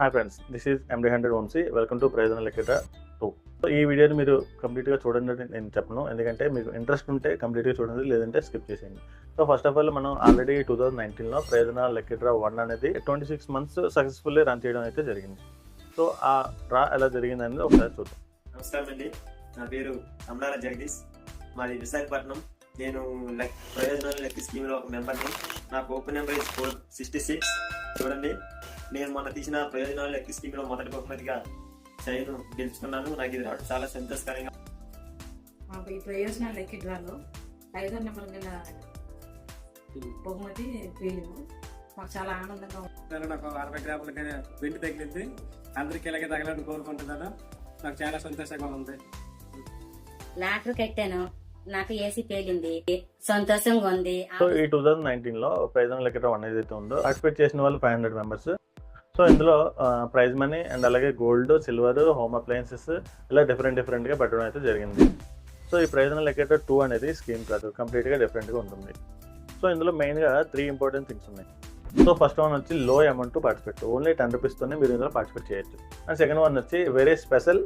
Hi friends this is MD hundred Vamsi welcome to ప్రయోజన లెక్కట two so ఈ వీడియోని మీరు కంప్లీట్గా చూడండి అని నేను చెప్పను. ఎందుకంటే మీకు ఇంట్రెస్ట్ ఉంటే కంప్లీట్గా చూడండి లేదంటే స్కిప్ చేసేయండి. సో ఫస్ట్ ఆఫ్ ఆల్ మనం ఆల్రెడీ టూ థౌజండ్ నైన్టీన్లో ప్రయోజన లెక్కట వన్ అనేది twenty six months successfully run చేయడం అయితే జరిగింది. సో ఆ డ్రా ఎలా జరిగింది అనేది ఒకసారి చూద్దాం. నమస్కారం అండి. నా పేరు అమరాల జగదీష్. మాది విశాఖపట్నం. నేను లెక్ ప్రయోజనాలు లెక్క స్కీమ్లో ఒక మెంబర్ని నాకు open number is four sixty six చూడండి. నేను మొన్న తీసిన ప్రయోజనాలు లెక్క స్కీమ్లో మొదటి బహుమతిగా చైన్ గెలుచుకున్నాను. నాకు ఇది రావడం చాలా సంతోషకరంగా మాకు ఈ ప్రయోజనాలు లెక్క డ్రాలో ఐదో నెంబర్ గల బహుమతి వీలు మాకు చాలా ఆనందంగా ఉంది. నాకు అరవై గ్రాములకి వెండి తగిలింది. అందరికీ ఇలాగే తగలని కోరుకుంటున్నాను నాకు చాలా సంతోషంగా ఉంది. లాటరీ కట్టాను. నాకు ఏసీ పేలింది. సంతోషంగా ఉంది. సో ఈ టూ థౌజండ్ నైన్టీన్లో ప్రయోజన లెక్కట వన్ ఏదైతే ఉందో పార్టిసిపేట్ చేసిన వాళ్ళు ఫైవ్ హండ్రెడ్ మెంబర్స్ సో ఇందులో ప్రైజ్ మనీ అండ్ అలాగే గోల్డ్ సిల్వర్ హోమ్ అప్లయన్సెస్ ఇలా డిఫరెంట్ డిఫరెంట్గా పెట్టడం అయితే జరిగింది. సో ఈ ప్రయోజన లెక్కట టూ అనేది స్కీమ్ కాదు కంప్లీట్గా డిఫరెంట్గా ఉంటుంది. సో ఇందులో మెయిన్గా త్రీ ఇంపార్టెంట్ థింగ్స్ ఉన్నాయి. సో ఫస్ట్ వన్ వచ్చి low amount to participate only ten రూపీస్తోనే మీరు ఇందులో పార్టిసిపేట్ చేయొచ్చు. అండ్ సెకండ్ వన్ వచ్చి very special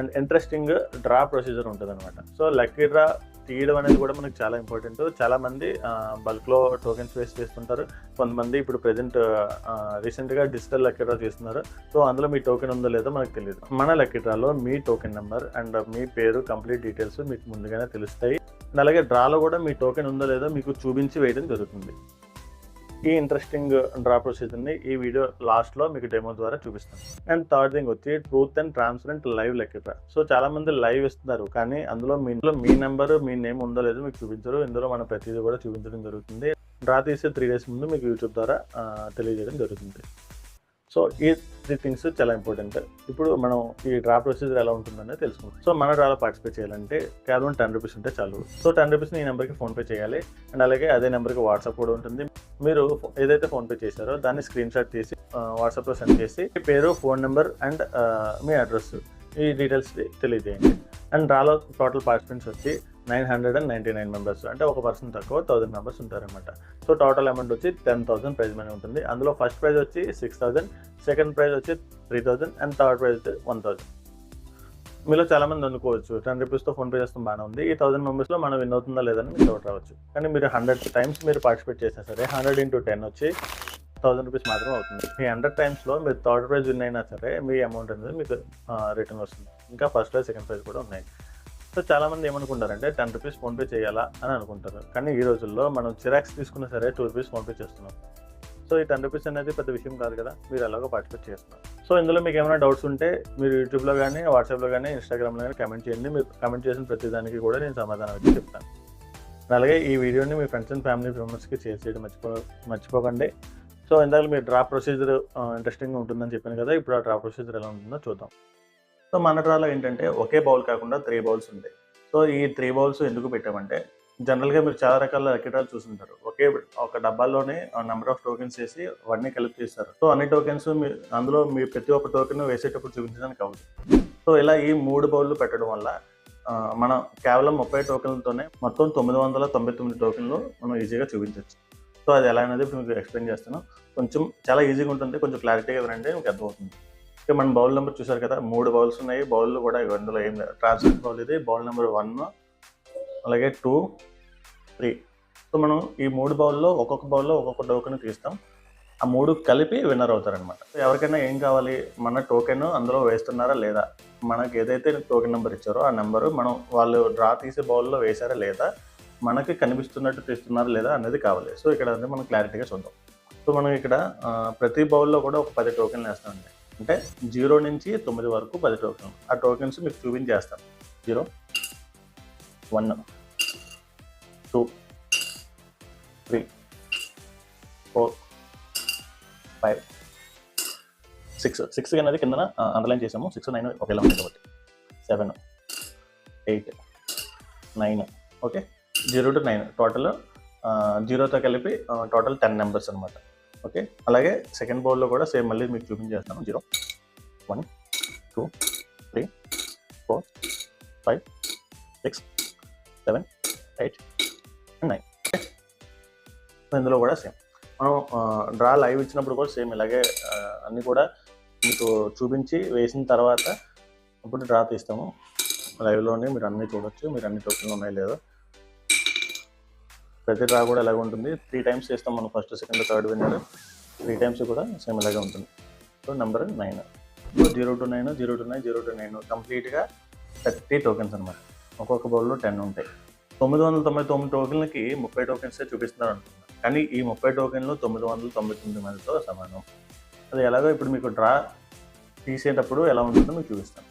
and interesting draw procedure ఉంటుంది అనమాట సో లక్కీ డ్రా తీయడం అనేది కూడా మనకు చాలా ఇంపార్టెంట్. చాలా మంది బల్క్లో టోకెన్స్ వేస్ట్ చేస్తుంటారు. కొంతమంది ఇప్పుడు ప్రజెంట్ రీసెంట్గా డిజిటల్ లక్కీ డ్రా చేస్తున్నారు. సో అందులో మీ టోకెన్ ఉందో లేదో మనకు తెలియదు మన లక్కీ డ్రాలో మీ టోకెన్ నెంబర్ అండ్ మీ పేరు కంప్లీట్ డీటెయిల్స్ మీకు ముందుగానే తెలుస్తాయి. అలాగే డ్రాలో కూడా మీ టోకెన్ ఉందో లేదో మీకు చూపించి వేయడం జరుగుతుంది. ఈ ఇంట్రెస్టింగ్ డ్రా ప్రొసీజర్ని ఈ వీడియో లాస్ట్లో మీకు డెమో ద్వారా చూపిస్తాను. అండ్ థర్డ్ థింగ్ వచ్చి ట్రూత్ అండ్ ట్రాన్స్పరెంట్ లైవ్ లెక్క సో చాలా మంది లైవ్ ఇస్తున్నారు కానీ అందులో మీ ఇంట్లో మీ నెంబర్ మీ నేమ్ ఉందో లేదో మీకు చూపించరు. ఇందులో మన ప్రతిదీ కూడా చూపించడం జరుగుతుంది. డ్రా తీసే త్రీ డేస్ ముందు మీకు యూట్యూబ్ ద్వారా uh, తెలియజేయడం జరుగుతుంది. సో ఈ త్రీ థింగ్స్ చాలా ఇంపార్టెంట్. ఇప్పుడు మనం ఈ డ్రా ప్రొసీజర్ ఎలా ఉంటుందనేది తెలుసుకుంటాం సో మన డ్రాలో పార్టిసిపేట్ చేయాలంటే కేవలం టెన్ రూపీస్ ఉంటే చాలు. సో టెన్ రూపీస్ ఈ నెంబర్కి ఫోన్పే చేయాలి. అండ్ అలాగే అదే నెంబర్కి వాట్సాప్ కూడా ఉంటుంది. మీరు ఏదైతే ఫోన్పే చేశారో దాన్ని స్క్రీన్ షాట్ తీసి వాట్సాప్లో సెండ్ చేసి మీ పేరు ఫోన్ నెంబర్ అండ్ మీ అడ్రస్ ఈ డీటెయిల్స్ తెలియజేయండి. అండ్ డ్రాలో టోటల్ పార్టిసిపెంట్స్ వచ్చి nine hundred and ninety nine members అంటే ఒక పర్సన్ తక్కువ థౌసండ్ మెంబర్స్ ఉంటారనమాట సో టోటల్ అమౌంట్ వచ్చి టెన్ థౌసండ్ ప్రైజ్ మనీ ఉంటుంది. అందులో ఫస్ట్ ప్రైజ్ వచ్చి సిక్స్ థౌసండ్ సెకండ్ ప్రైజ్ వచ్చి three thousand and third prize వచ్చి వన్ థౌసండ్ మీలో చాలామంది అనుకోవచ్చు టెన్ రూపీస్తో ఫోన్ పే చేస్తాం బాగానే ఉంది. ఈ థౌసండ్ మెంబర్స్లో మనం విన్ అవుతుందా లేదని మీకు డౌట్ రావచ్చు. కానీ మీరు హండ్రెడ్ టైమ్స్ మీరు పార్టిసిపేట్ చేసినా సరే హండ్రెడ్ ఇంటూ టెన్ వచ్చి థౌసండ్ రూపీస్ మాత్రమే అవుతుంది. ఈ హండ్రెడ్ టైమ్స్లో మీరు థర్డ్ ప్రైజ్ విన్ అయినా సరే మీ అమౌంట్ అనేది మీకు రిటర్న్ వస్తుంది. ఇంకా ఫస్ట్ ప్రైజ్ సెకండ్ ప్రైజ్ కూడా ఉన్నాయి. సో చాలా మంది ఏమనుకుంటారంటే టెన్ రూపీస్ ఫోన్పే చేయాలా అని అనుకుంటారు. కానీ ఈ రోజుల్లో మనం చిరాక్స్ తీసుకున్నా సరే టూ రూపీస్ ఫోన్పే చేస్తున్నాం. సో ఈ టెన్ రూపీస్ అనేది పెద్ద విషయం కాదు కదా మీరు ఎలాగో పార్టిసిపేట్ చేస్తున్నారు. సో ఇందులో మీకు ఏమైనా డౌట్స్ ఉంటే మీరు యూట్యూబ్లో కానీ వాట్సాప్లో కానీ ఇన్స్టాగ్రామ్లో కానీ కమెంట్ చేయండి. మీరు కమెంట్ చేసిన ప్రతిదానికి కూడా నేను సమాధానం అయితే చెప్తాను. అలాగే ఈ వీడియోని మీ ఫ్రెండ్స్ అండ్ ఫ్యామిలీ మెంబర్స్కి షేర్ చేయడం మర్చిపో మర్చిపోకండి. సో ఇందాక మీరు డ్రా ప్రొసీజర్ ఇంట్రెస్టింగ్గా ఉంటుందని చెప్పాను కదా ఇప్పుడు ఆ డ్రా ప్రొసీజర్ ఎలా ఉంటుందో చూద్దాం. సో మన డ్రాలో ఏంటంటే ఒకే బౌల్ కాకుండా త్రీ బౌల్స్ ఉంటాయి. సో ఈ త్రీ బౌల్స్ ఎందుకు పెట్టామంటే జనరల్గా మీరు చాలా రకాల లక్కీ చూసుంటారు. ఒకే ఒక డబ్బాలోనే నెంబర్ ఆఫ్ టోకెన్స్ వేసి వాటిని కలెక్ట్ చేస్తారు. సో అన్ని టోకెన్స్ మీ అందులో మీ ప్రతి ఒక్క టోకెన్ వేసేటప్పుడు చూపించడానికి అవ్వదు. సో ఇలా ఈ మూడు బౌల్లు పెట్టడం వల్ల మనం కేవలం ముప్పై టోకెన్లతోనే మొత్తం తొమ్మిది వందల తొంభై తొమ్మిది టోకెన్లు మనం ఈజీగా చూపించవచ్చు సో అది ఎలా అనేది ఇప్పుడు మీకు ఎక్స్ప్లెయిన్ చేస్తాను. కొంచెం చాలా ఈజీగా ఉంటుంది. కొంచెం క్లారిటీగా వినండి మీకు అర్థమవుతుంది. ఇక మనం బౌల్ నెంబర్ చూసారు కదా మూడు బౌల్స్ ఉన్నాయి. బౌల్ కూడా ఇవి అందులో ఏం లేదు. ట్రాన్స్ఫర్ బౌల్ ఇది బౌల్ నెంబర్ వన్ అలాగే టూ త్రీ. సో మనం ఈ మూడు బౌల్లో ఒక్కొక్క బౌల్లో ఒక్కొక్క టోకెన్ తీస్తాం. ఆ మూడు కలిపి విన్నర్ అవుతారనమాట ఎవరికైనా ఏం కావాలి? మన టోకెన్ అందులో వేస్తున్నారా లేదా? మనకి ఏదైతే టోకెన్ నెంబర్ ఇచ్చారో ఆ నెంబరు మనం వాళ్ళు డ్రా తీసే బౌల్లో వేశారా లేదా? మనకి కనిపిస్తున్నట్టు తీస్తున్నారా లేదా అనేది కావాలి. సో ఇక్కడ అనేది మనం క్లారిటీగా చూద్దాం. సో మనం ఇక్కడ ప్రతి బౌల్లో కూడా ఒక పది టోకెన్లు వేస్తామండి. అంటే జీరో నుంచి తొమ్మిది వరకు పది టోకెన్ ఆ టోకెన్స్ మీకు చూపించేస్తాను zero. One. Two. Three. Four. Five. Six. Six అనేది కింద అండర్లైన్ చేసాము. సిక్స్ నైన్ ఒకేలా ఉంది కాబట్టి. Seven eight nine. Okay? Zero to nine. Total జీరోతో కలిపి టోటల్ టెన్ నెంబర్స్ అనమాట ఓకే? అలాగే సెకండ్ బౌల్లో కూడా సేమ్ మళ్ళీ మీకు చూపించేస్తాను. Zero. One two three four five six seven eight nine. ఇందులో కూడా సేమ్. మనం డ్రా లైవ్ ఇచ్చినప్పుడు కూడా సేమ్ ఇలాగే అన్నీ కూడా మీకు చూపించి వేసిన తర్వాత అప్పుడు డ్రా తీస్తాము. లైవ్లోనే మీరు అన్నీ చూడొచ్చు. మీరు అన్ని టోకెన్లు ఉన్నాయో లేదో. ప్రతి డ్రా కూడా ఎలాగ ఉంటుంది. త్రీ టైమ్స్ చేస్తాం మనం first second third winner three times కూడా సేమ్ ఇలాగే ఉంటుంది. So number nine so zero to nine zero to nine zero to nine కంప్లీట్గా థర్టీ టోకెన్స్ అనమాట ఒక్కొక్క బౌల్లో టెన్ ఉంటాయి. తొమ్మిది వందల తొంభై తొమ్మిది టోకెన్లకి ముప్పై టోకెన్సే చూపిస్తున్నారు అనుకుంటున్నాను కానీ ఈ ముప్పై టోకెన్లు తొమ్మిది వందల తొంభై తొమ్మిది మందితో సమానం. అది ఎలాగో ఇప్పుడు మీకు డ్రా తీసేటప్పుడు ఎలా ఉంటుందో మీకు చూపిస్తాను.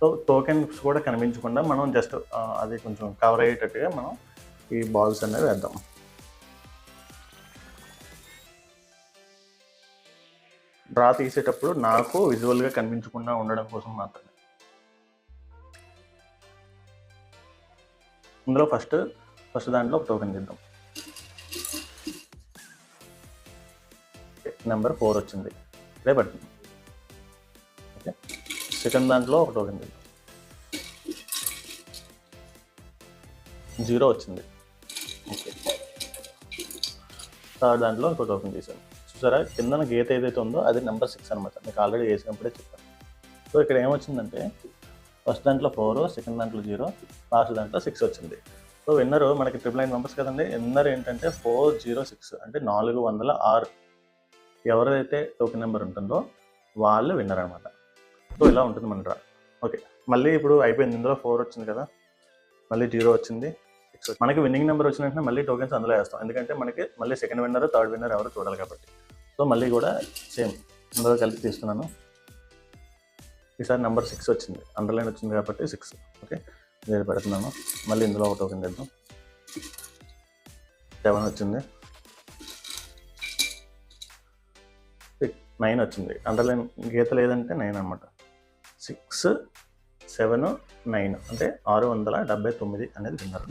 సో టోకెన్స్ కూడా కనిపించకుండా మనం జస్ట్ అది కొంచెం కవర్ అయ్యేటట్టుగా మనం ఈ బాల్స్ అనేవి వేద్దాం. డ్రా తీసేటప్పుడు నాకు విజువల్గా కనిపించకుండా ఉండడం కోసం మాత్రమే. ఇందులో ఫస్ట్ ఫస్ట్ దాంట్లో ఒక టోకెన్ చేద్దాం నెంబర్ ఫోర్ వచ్చింది. ఇదే పడుతుంది. ఓకే. సెకండ్ దాంట్లో ఒక టోకెన్ చేద్దాం జీరో వచ్చింది. థర్డ్ దాంట్లో ఒక టోకెన్ చేశాను. చూసారా? కింద గీత ఏదైతే ఉందో అది నెంబర్ సిక్స్ అనమాట మీకు ఆల్రెడీ వేసినప్పుడే చెప్పాను. సో ఇక్కడ ఏమొచ్చిందంటే ఫస్ట్ దాంట్లో ఫోర్ సెకండ్ దాంట్లో జీరో లాస్ట్ దాంట్లో సిక్స్ వచ్చింది. సో విన్నర్ మనకి ట్రిపుల్ నైన్ మెంబర్స్ కదండి. విన్నర్ ఏంటంటే ఫోర్ జీరో సిక్స్ అంటే నాలుగు వందల ఆరు. ఎవరైతే టోకెన్ నెంబర్ ఉంటుందో వాళ్ళు విన్నర్ అనమాట సో ఇలా ఉంటుంది మన డ్రా ఓకే మళ్ళీ ఇప్పుడు అయిపోయింది. ఇందులో ఫోర్ వచ్చింది కదా. మళ్ళీ జీరో వచ్చింది. మనకి విన్నింగ్ నెంబర్ వచ్చిన వెంటనే మళ్ళీ టోకెన్స్ అందులో వేస్తాం. ఎందుకంటే మనకి మళ్ళీ సెకండ్ విన్నర్ థర్డ్ విన్నర్ ఎవరు చూడాలి కాబట్టి. సో మళ్ళీ కూడా సేమ్ అందులో కలిపి తీస్తున్నాను. ఈసారి నెంబర్ సిక్స్ వచ్చింది. అండర్లైన్ వచ్చింది కాబట్టి సిక్స్ ఓకే నేను పెడుతున్నాను. మళ్ళీ ఇందులో ఒక టోకెన్ తెద్దాం. సెవెన్ వచ్చింది. నైన్ వచ్చింది. అండర్లైన్ గీత లేదంటే నైన్ అనమాట సిక్స్ సెవెన్ నైన్ అంటే ఆరు వందల డెబ్బై తొమ్మిది అనేది విన్నారు.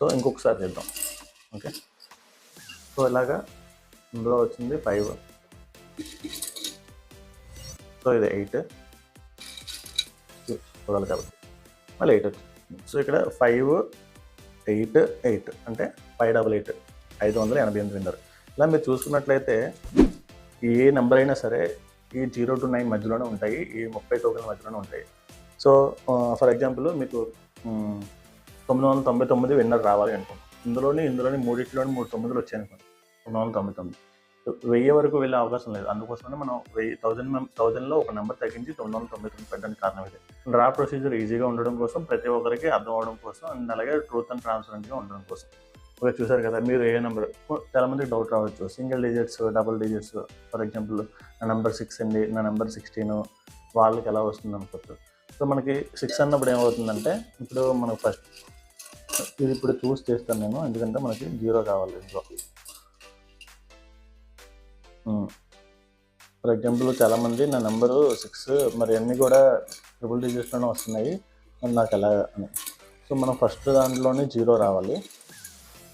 సో ఇంకొకసారి చేద్దాం. ఓకే? సో ఇలాగా ఇందులో వచ్చింది ఫైవ్ సో ఇది ఎయిట్ చూడాలి కాబట్టి. మళ్ళీ ఎయిట్ వచ్చింది. సో ఇక్కడ ఫైవ్ ఎయిట్ ఎయిట్ అంటే ఫైవ్ డబల్ ఎయిట్ ఐదు వందల ఎనభై ఎనిమిది విన్నారు. ఇలా మీరు చూసుకున్నట్లయితే ఏ నెంబర్ అయినా సరే ఈ జీరో టు నైన్ మధ్యలోనే ఉంటాయి. ఈ ముప్పై టోకెన్ మధ్యలోనే ఉంటాయి. సో ఫర్ ఎగ్జాంపుల్ మీకు తొమ్మిది వందల తొంభై తొమ్మిది విన్నర్ రావాలి అనుకోండి ఇందులోని ఇందులోని మూడిట్లోనే మూడు తొమ్మిదిలో వచ్చాయి అనుకోండి తొమ్మిది వందల తొంభై తొమ్మిది. వెయ్యి వరకు వెళ్ళే అవకాశం లేదు. అందుకోసమనే మనం వెయ్యి థౌజండ్ మెం ఒక నెంబర్ తగ్గించి తొమ్మిది వందల తొంభై తొమ్మిది పెట్టడానికి కారణం ఇది. డ్రా ప్రొసీజర్ ఈజీగా ఉండడం కోసం ప్రతి ఒక్కరికి అర్థం అవడం కోసం అండ్ అలాగే ట్రూత్ అండ్ ట్రాన్స్పరెంట్గా ఉండడం కోసం. ఓకే చూసారు కదా మీరు ఏ నెంబర్ చాలా మందికి డౌట్ రావచ్చు. Single digits double digits for example నా నెంబర్ సిక్స్ అండి నా నెంబర్ సిక్స్టీన్ వాళ్ళకి ఎలా వస్తుంది అనుకోవచ్చు సో మనకి సిక్స్ అన్నప్పుడు ఏమవుతుందంటే ఇప్పుడు మనకు ఫస్ట్ ఇది ఇప్పుడు చూస్ చేస్తాను నేను ఎందుకంటే మనకి జీరో కావాలి ఇందులో. ఫర్ ఎగ్జాంపుల్ చాలామంది నా నెంబరు సిక్స్ మరి అన్నీ కూడా ట్రిపుల్ డిజిట్స్లోనే వస్తున్నాయి మరి నాకు ఎలా అని. సో మనం ఫస్ట్ దాంట్లోనే జీరో రావాలి.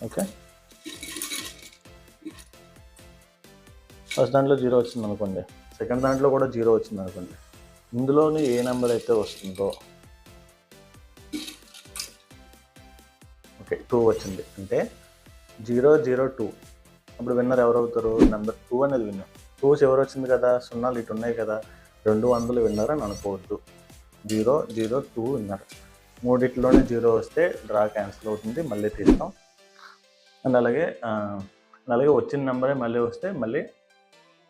ఓకే? ఫస్ట్ దాంట్లో జీరో వచ్చింది అనుకోండి సెకండ్ దాంట్లో కూడా జీరో వచ్చింది అనుకోండి ఇందులోని ఏ నెంబర్ అయితే వస్తుందో టూ వచ్చింది. అంటే జీరో జీరో టూ అప్పుడు విన్నర్ ఎవరు అవుతారు నెంబర్ టూ అనేది విన్నర్ టూ చివరి వచ్చింది కదా? సున్నాలు ఇటు ఉన్నాయి కదా. రెండు వందలు విన్నర్ అని అనుకోవద్దు. జీరో జీరో టూ విన్నర్ మూడిట్లోనే జీరో వస్తే డ్రా క్యాన్సిల్ అవుతుంది. మళ్ళీ తీస్తాం. అండ్ అలాగే అలాగే వచ్చిన నెంబరే మళ్ళీ వస్తే మళ్ళీ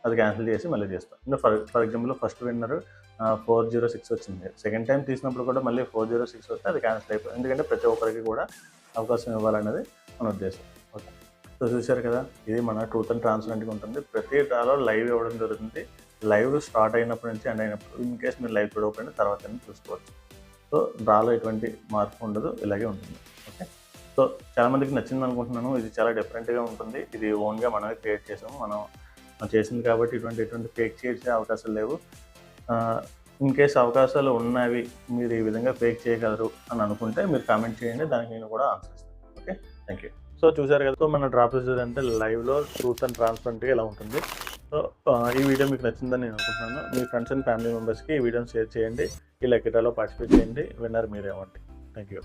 అది క్యాన్సిల్ చేసి మళ్ళీ చేస్తాం ఇంకా for for example first winner four zero six వచ్చింది. సెకండ్ టైం తీసినప్పుడు కూడా మళ్ళీ ఫోర్ జీరో సిక్స్ వస్తే అది క్యాన్సిల్ అయిపోయింది ఎందుకంటే ప్రతి ఒక్కరికి కూడా అవకాశం ఇవ్వాలనేది మన ఉద్దేశం. ఓకే. సో చూశారు కదా ఇది మన ట్రూత్ అండ్ ట్రాన్స్పరెంట్గా ఉంటుంది. ప్రతి డ్రాలో లైవ్ ఇవ్వడం జరుగుతుంది. లైవ్ స్టార్ట్ అయినప్పటి నుంచి ఎండ్ అయినప్పుడు ఇన్ కేస్ మీరు లైవ్ చూడకపోయినా తర్వాత చూసుకోవచ్చు. సో డ్రాలో ఎటువంటి మార్పు ఉండదు ఇలాగే ఉంటుంది. ఓకే. సో చాలా మందికి నచ్చింది అనుకుంటున్నాను. ఇది చాలా డిఫరెంట్గా ఉంటుంది. ఇది ఓన్గా మనమే క్రియేట్ చేసాము. మనం మనం చేసింది కాబట్టి ఇటువంటి ఎటువంటి ఫేక్ చేసే అవకాశాలు లేవు. ఇన్ కేస్ అవకాశాలు ఉన్నవి మీరు ఈ విధంగా ఫేక్ చేయగలరు అని అనుకుంటే మీరు కామెంట్ చేయండి దానికి నేను కూడా ఆన్సర్ ఇస్తాను. ఓకే థ్యాంక్ యూ సో చూసారు కదా సో మన డ్రాప్ ప్రొసీజర్ అంటే లైవ్లో ట్రూత్ అండ్ ట్రాన్స్పరెంట్గా ఎలా ఉంటుంది? సో ఈ వీడియో మీకు నచ్చిందని నేను అనుకుంటున్నాను. మీ ఫ్రెండ్స్ అండ్ ఫ్యామిలీ మెంబర్స్కి ఈ వీడియోని షేర్ చేయండి. ఇలా కిటాలో పార్టిసిపేట్ చేయండి. విన్నర్ మీరేమండి థ్యాంక్ యూ